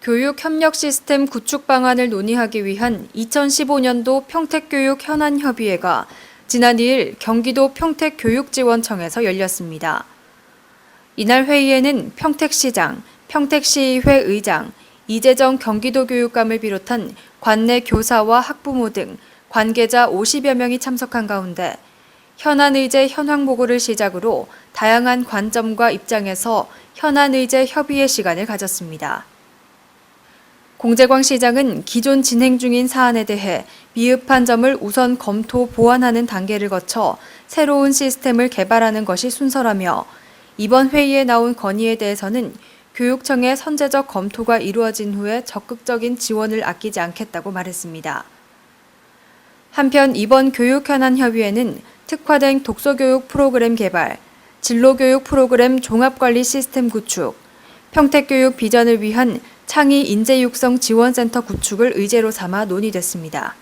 교육 협력 시스템 구축 방안을 논의하기 위한 2015년도 평택교육 현안 협의회가 지난 2일 경기도 평택교육지원청에서 열렸습니다. 이날 회의에는 평택시장, 평택시의회 의장, 이재정 경기도 교육감을 비롯한 관내 교사와 학부모 등 관계자 50여 명이 참석한 가운데 현안 의제 현황 보고를 시작으로 다양한 관점과 입장에서 현안 의제 협의회 시간을 가졌습니다. 공재광 시장은 기존 진행 중인 사안에 대해 미흡한 점을 우선 검토 보완하는 단계를 거쳐 새로운 시스템을 개발하는 것이 순서라며 이번 회의에 나온 건의에 대해서는 교육청의 선제적 검토가 이루어진 후에 적극적인 지원을 아끼지 않겠다고 말했습니다. 한편 이번 교육 현안 협의회는 특화된 독서교육 프로그램 개발, 진로교육 프로그램 종합관리 시스템 구축, 평택교육 비전을 위한 창의 인재 육성 지원센터 구축을 의제로 삼아 논의됐습니다.